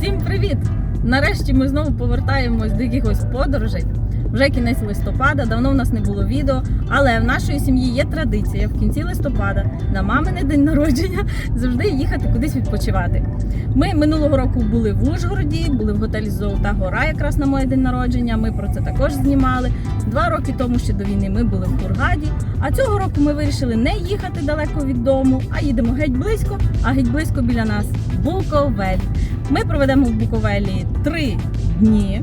Всім привіт! Нарешті ми знову повертаємось до якихось подорожей. Вже кінець листопада, давно в нас не було відео, але в нашої сім'ї є традиція в кінці листопада на мамине день народження завжди їхати кудись відпочивати. Ми минулого року були в Ужгороді, були в готелі Золота Гора, якраз на моє день народження. Ми про це також знімали. Два роки тому ще до війни ми були в Кургаді. А цього року ми вирішили не їхати далеко від дому, а їдемо геть близько, а геть близько біля нас Буковель. Ми проведемо в Буковелі три дні.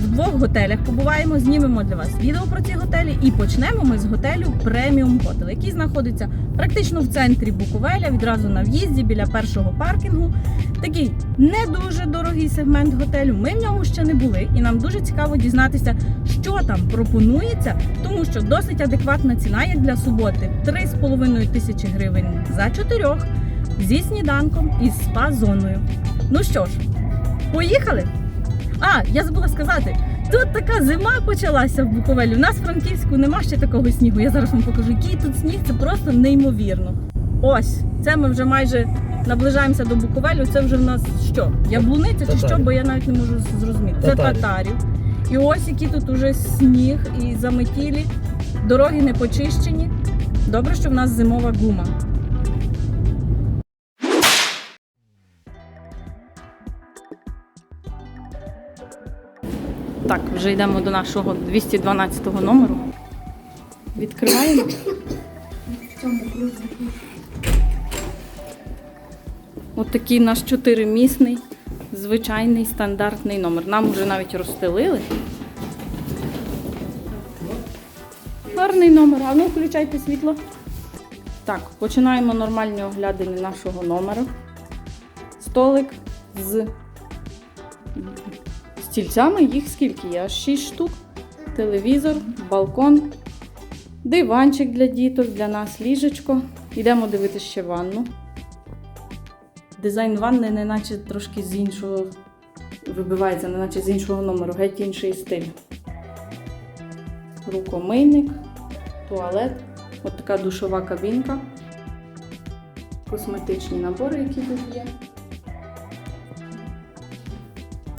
В двох готелях побуваємо, знімемо для вас відео про ці готелі і почнемо ми з готелю Преміум Хотел, який знаходиться практично в центрі Буковеля, відразу на в'їзді біля першого паркінгу. Такий не дуже дорогий сегмент готелю. Ми в ньому ще не були, і нам дуже цікаво дізнатися, що там пропонується, тому що досить адекватна ціна, як для суботи 3,5 тисячі гривень за чотирьох зі сніданком і спа-зоною. Ну що ж, поїхали? А, я забула сказати. Тут така зима почалася в Буковелі. У нас в Франківську нема ще такого снігу. Я зараз вам покажу, який тут сніг, це просто неймовірно. Ось, це ми вже майже наближаємося до Буковелю. Це вже в нас що? Яблуниця чи що? Бо я навіть не можу зрозуміти. Це Татарів. І ось які тут уже сніг і заметілі, дороги не почищені. Добре, що в нас зимова гума. Так, вже йдемо до нашого 212 номеру. Відкриваємо. От наш чотиримісний, звичайний стандартний номер. Нам вже навіть розстелили. Гарний номер. А ну включайте світло. Так, починаємо нормальні оглядини нашого номеру. Столик з стільцями. Їх скільки є? Аж 6 штук. Телевізор, балкон, диванчик для діток, для нас ліжечко. Йдемо дивитися ще ванну. Дизайн ванни неначе трошки з іншого вибивається, неначе з іншого номеру, геть інший стиль. Рукомийник, туалет, от така душова кабінка, косметичні набори, які тут є.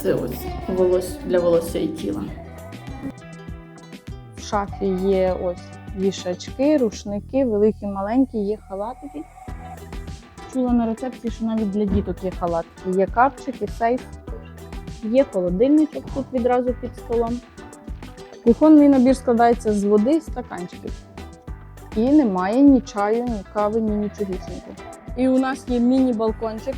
Це ось волос для волосся і тіла. В шафі є ось вішачки, рушники, великі, маленькі, є халатики. Чула на рецепції, що навіть для діток є халатики. Є капчик і сейф. Є холодильничок тут відразу під столом. Кухонний набір складається з води і стаканчиків. І немає ні чаю, ні кави, ні нічогісінько. І у нас є міні-балкончик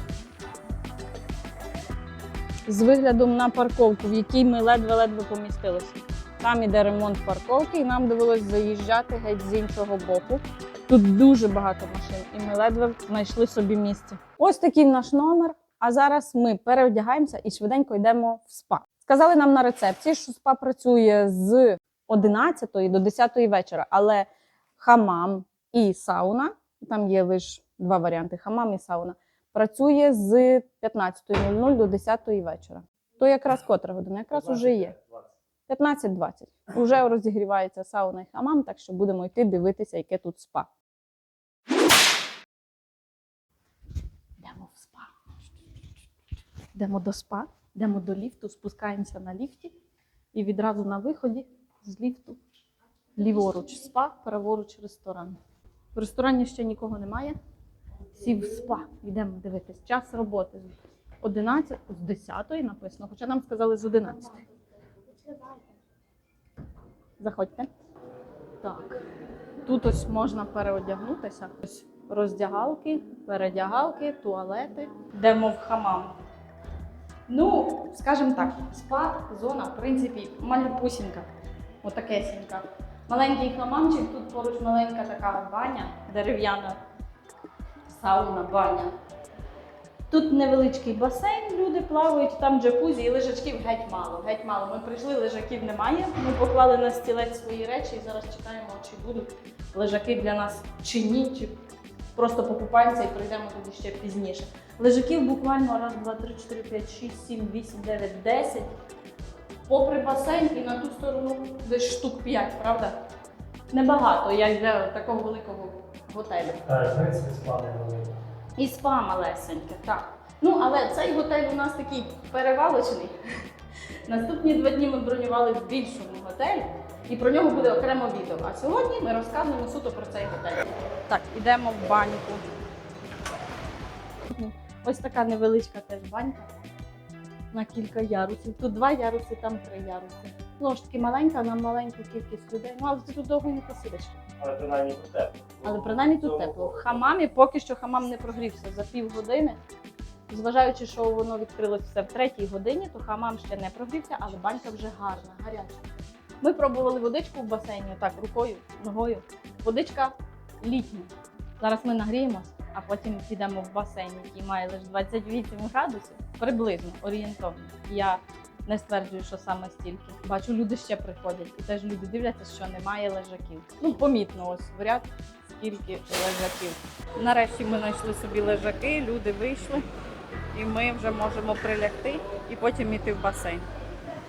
з виглядом на парковку, в якій ми ледве-ледве помістилися. Там іде ремонт парковки, і нам довелось заїжджати геть з іншого боку. Тут дуже багато машин, і ми ледве знайшли собі місце. Ось такий наш номер. А зараз ми переодягаємося і швиденько йдемо в спа. Сказали нам на рецепції, що спа працює з 11 до 10 вечора, але хамам і сауна там є лише два варіанти: хамам і сауна. Працює з 15.00 до 10 вечора. То якраз котра година, якраз уже є. 15-20. Уже розігрівається сауна і хамам, так що будемо йти дивитися, яке тут спа. Йдемо в спа. Йдемо до спа, йдемо до ліфту, спускаємося на ліфті і відразу на виході з ліфту ліворуч спа, праворуч ресторан. В ресторані ще нікого немає. Сів в спа. Йдемо дивитись. Час роботи з 11, з 10 написано, хоча нам сказали з 11. Заходьте. Так. Тут ось можна переодягнутися. Ось роздягалки, передягалки, туалети. Йдемо в хамам. Ну, скажімо так, спа зона, в принципі, малюпусінька. Отакесінька. Маленький хамамчик, тут поруч маленька така баня, дерев'яна сауна, баня. Тут невеличкий басейн, люди плавають, там джакузі і лежачків геть мало. Геть мало. Ми прийшли, лежаків немає. Ми поклали на стілець свої речі і зараз чекаємо, чи будуть лежаки для нас чи ні, чи просто покупаємося і прийдемо тоді ще пізніше. Лежаків буквально раз, два, три, чотири, п'ять, шість, сім, вісім, дев'ять, десять. Попри басейн і на ту сторону десь штук п'ять, правда? Небагато, як для такого великого готелю. Так, в принципі, спали великі. І спа малесеньке, так. Ну, але цей готель у нас такий перевалочний. Наступні два дні ми бронювали в більшому готелі, і про нього буде окремо відео. А сьогодні ми розказуємо суто про цей готель. Так, ідемо в баньку. Ось така невеличка теж банька на кілька ярусів. Тут два яруси, там три яруси. Ж таки маленька на маленьку кількість людей. Ну, але ти тут довго не посидиш. Але принаймні про тепло. Але принаймні тут тепло. В хамамі поки що хамам не прогрівся за півгодини. Зважаючи, що воно відкрилося все в третій годині, то хамам ще не прогрівся, але банька вже гарна, гаряча. Ми пробували водичку в басейні, так, рукою, ногою. Водичка літня. Зараз ми нагріємось, а потім підемо в басейн, який має лише 28 градусів, приблизно орієнтовно. Я не стверджую, що саме стільки. Бачу, люди ще приходять і теж люди дивляться, що немає лежаків. Ну, помітно, ось в ряд скільки лежаків. Нарешті ми знайшли собі лежаки, люди вийшли, і ми вже можемо прилягти і потім іти в басейн.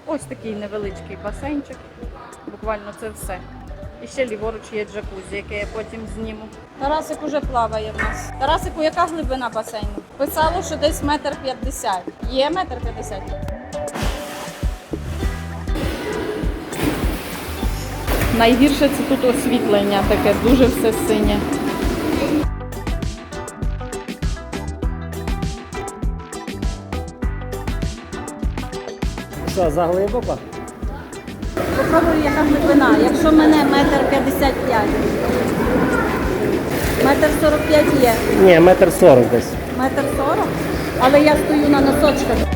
Ось такий невеличкий басейнчик. Буквально це все. І ще ліворуч є джакузі, яке я потім зніму. Тарасик уже плаває в нас. Тарасику, яка глибина басейну? Писало, що десь метр п'ятдесят. Є метр п'ятдесят? Найгірше це тут освітлення таке, дуже все синє. Що, заглибоко? Попробую, яка глибина. Якщо мене метр п'ятдесят п'ять. Метр сорок п'ять є. Ні, метр сорок десь. Метр сорок. Але я стою на носочках.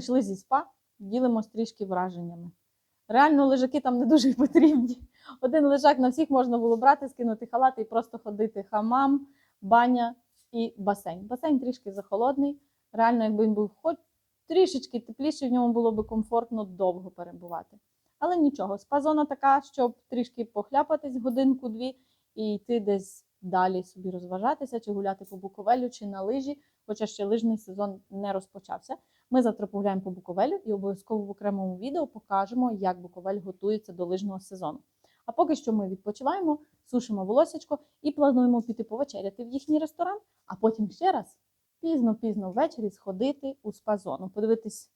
Прийшли зі спа, ділимось трішки враженнями. Реально лежаки там не дуже потрібні. Один лежак на всіх можна було брати, скинути халати і просто ходити хамам, баня і басейн. Басейн трішки захолодний. Реально, якби він був хоч трішечки тепліший, в ньому було б комфортно довго перебувати. Але нічого, спа-зона така, щоб трішки похляпатись годинку-дві і йти десь далі собі розважатися, чи гуляти по Буковелю, чи на лижі, хоча ще лижний сезон не розпочався. Ми завтра погуляємо по Буковелю і обов'язково в окремому відео покажемо, як Буковель готується до лижного сезону. А поки що ми відпочиваємо, сушимо волосячко і плануємо піти повечеряти в їхній ресторан, а потім ще раз пізно-пізно ввечері сходити у спа-зону, подивитись,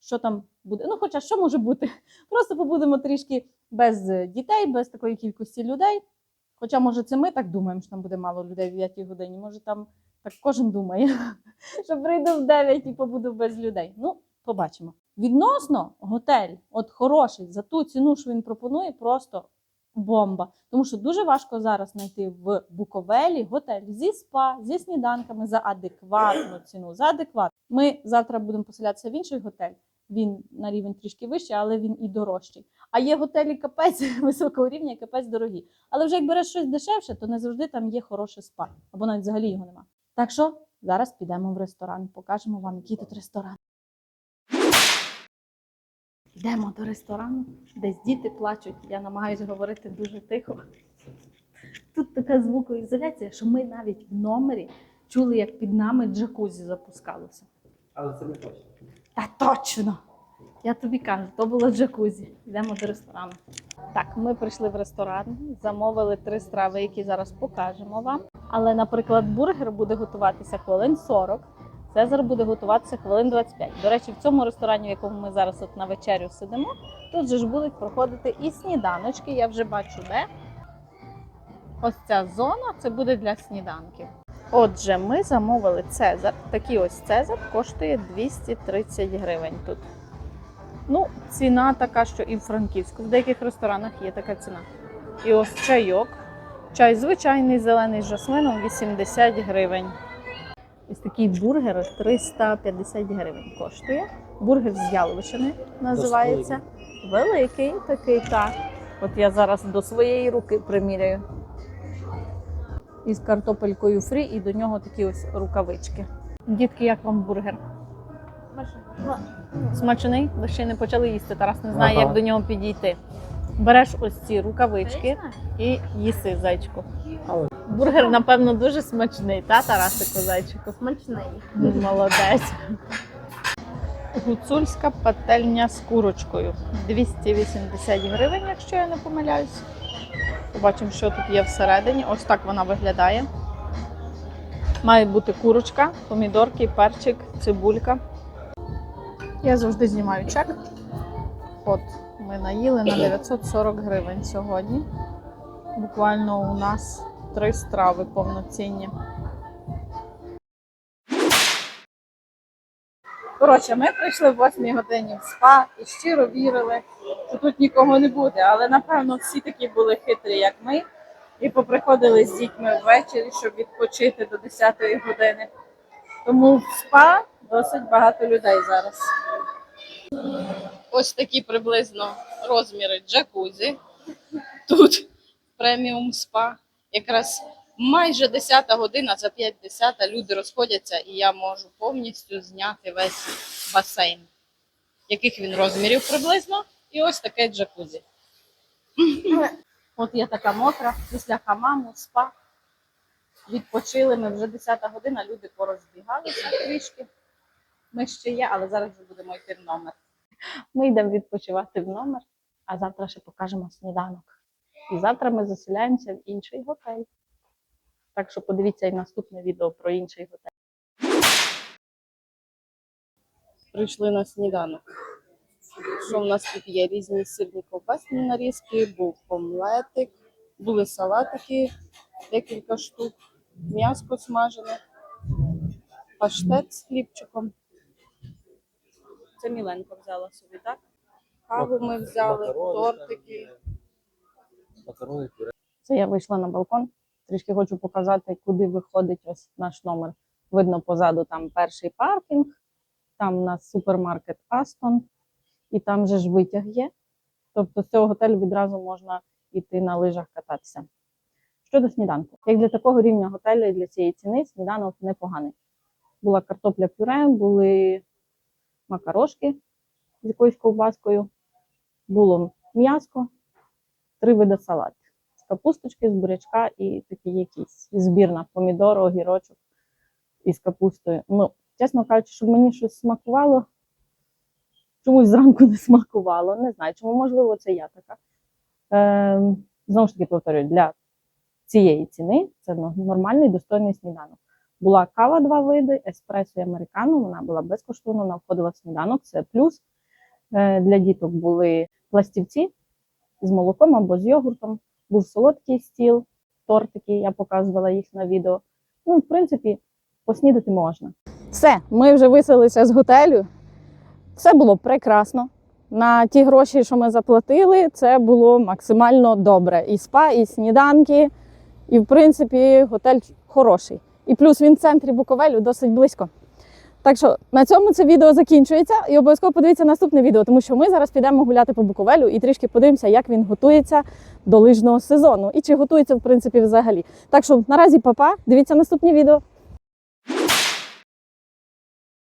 що там буде. Ну, хоча що може бути? Просто побудемо трішки без дітей, без такої кількості людей. Хоча, може, це ми так думаємо, що там буде мало людей в 9 годині. Може, там так кожен думає, що прийду в 9 і побуду без людей. Ну, побачимо. Відносно готель, от хороший, за ту ціну, що він пропонує, просто бомба. Тому що дуже важко зараз знайти в Буковелі готель зі спа, зі сніданками за адекватну ціну. За адекватну. Ми завтра будемо поселятися в інший готель. Він на рівень трішки вищий, але він і дорожчий. А є готелі капець високого рівня, капець дорогі. Але вже як береш щось дешевше, то не завжди там є хороше спа, або навіть взагалі його нема. Так що зараз підемо в ресторан, покажемо вам, який тут ресторан. Йдемо до ресторану, десь діти плачуть. Я намагаюся говорити дуже тихо. Тут така звукоізоляція, що ми навіть в номері чули, як під нами джакузі запускалося. Але це не точно. Та точно! Я тобі кажу, то було джакузі. Йдемо до ресторану. Так, ми прийшли в ресторан, замовили три страви, які зараз покажемо вам. Але, наприклад, бургер буде готуватися хвилин 40, Цезар буде готуватися хвилин 25. До речі, в цьому ресторані, в якому ми зараз от на вечерю сидимо, тут же ж будуть проходити і сніданочки. Я вже бачу, де. Ось ця зона це буде для сніданків. Отже, ми замовили Цезар. Такий ось Цезар коштує 230 гривень тут. Ну, ціна така, що і в Франківську. В деяких ресторанах є така ціна. І ось чайок. Чай звичайний зелений з жасмином 80 гривень. Ось такий бургер 350 гривень коштує. Бургер з яловичини називається. Великий такий, так. От я зараз до своєї руки приміряю. Із картопелькою фрі, і до нього такі ось рукавички. Дітки, як вам бургер? Смачний? Ви ще не почали їсти. Тарас не знає, Ага. як до нього підійти. Береш ось ці рукавички і їси зайчику. Бургер, напевно, дуже смачний, та Тарасику зайчику? Смачний. Молодець. Гуцульська пательня з курочкою. 280 гривень, якщо я не помиляюсь. Побачимо, що тут є всередині. Ось так вона виглядає. Має бути курочка, помідорки, перчик, цибулька. Я завжди знімаю чек. От, ми наїли на 940 гривень сьогодні. Буквально у нас три страви повноцінні. Коротше, ми прийшли в 8 годині в спа і щиро вірили, що тут нікого не буде. Але напевно всі такі були хитрі, як ми, і поприходили з дітьми ввечері, щоб відпочити до 10 години. Тому в спа досить багато людей зараз. Ось такі приблизно розміри джакузі. Тут преміум спа. Якраз майже 10 година, за 50 люди розходяться, і я можу повністю зняти весь басейн. Яких він розмірів приблизно? І ось таке джакузі. От я така мокра, після хамаму, спа. Відпочили ми вже 10 година, люди порозбігалися трішки. Ми ще є, але зараз вже будемо йти в номер. Ми йдемо відпочивати в номер, а завтра ще покажемо сніданок. І завтра ми заселяємося в інший готель. Так що подивіться і наступне відео про інший готель. Прийшли на сніданок. Що в нас тут є? Різні сирні ковбасні нарізки, був омлетик, були салатики, декілька штук, м'яско смажене, паштет з хлібчиком. Це Міленко взяла собі, так? Каву ми взяли, тортики. Макарони, пюре. Це я вийшла на балкон. Трішки хочу показати, куди виходить ось наш номер. Видно позаду там перший паркінг, там у нас супермаркет Астон, і там же ж витяг є. Тобто з цього готелю відразу можна йти на лижах кататися. Щодо сніданку, як для такого рівня готелю і для цієї ціни, сніданок непоганий. Була картопля пюре, були макарошки з якоюсь ковбаскою, було м'яско, три види салатів з капусточки, з бурячка і такі якісь збірна помідор, огірочок із капустою. Ну, чесно кажучи, щоб мені щось смакувало, чомусь зранку не смакувало. Не знаю, чому можливо це я така. Е, знову ж таки повторюю, для цієї ціни це нормальний достойний сніданок. Була кава два види, еспресо і американо. Вона була безкоштовна, вона входила в сніданок. Це плюс. Е, для діток були пластівці з молоком або з йогуртом був солодкий стіл, тортики, я показувала їх на відео. Ну, в принципі, поснідати можна. Все, ми вже виселилися з готелю. Все було прекрасно. На ті гроші, що ми заплатили, це було максимально добре. І спа, і сніданки, і в принципі готель хороший. І плюс він в центрі Буковелю досить близько. Так що на цьому це відео закінчується. І обов'язково подивіться наступне відео, тому що ми зараз підемо гуляти по Буковелю і трішки подивимося, як він готується до лижного сезону і чи готується в принципі взагалі. Так що наразі папа, дивіться наступні відео.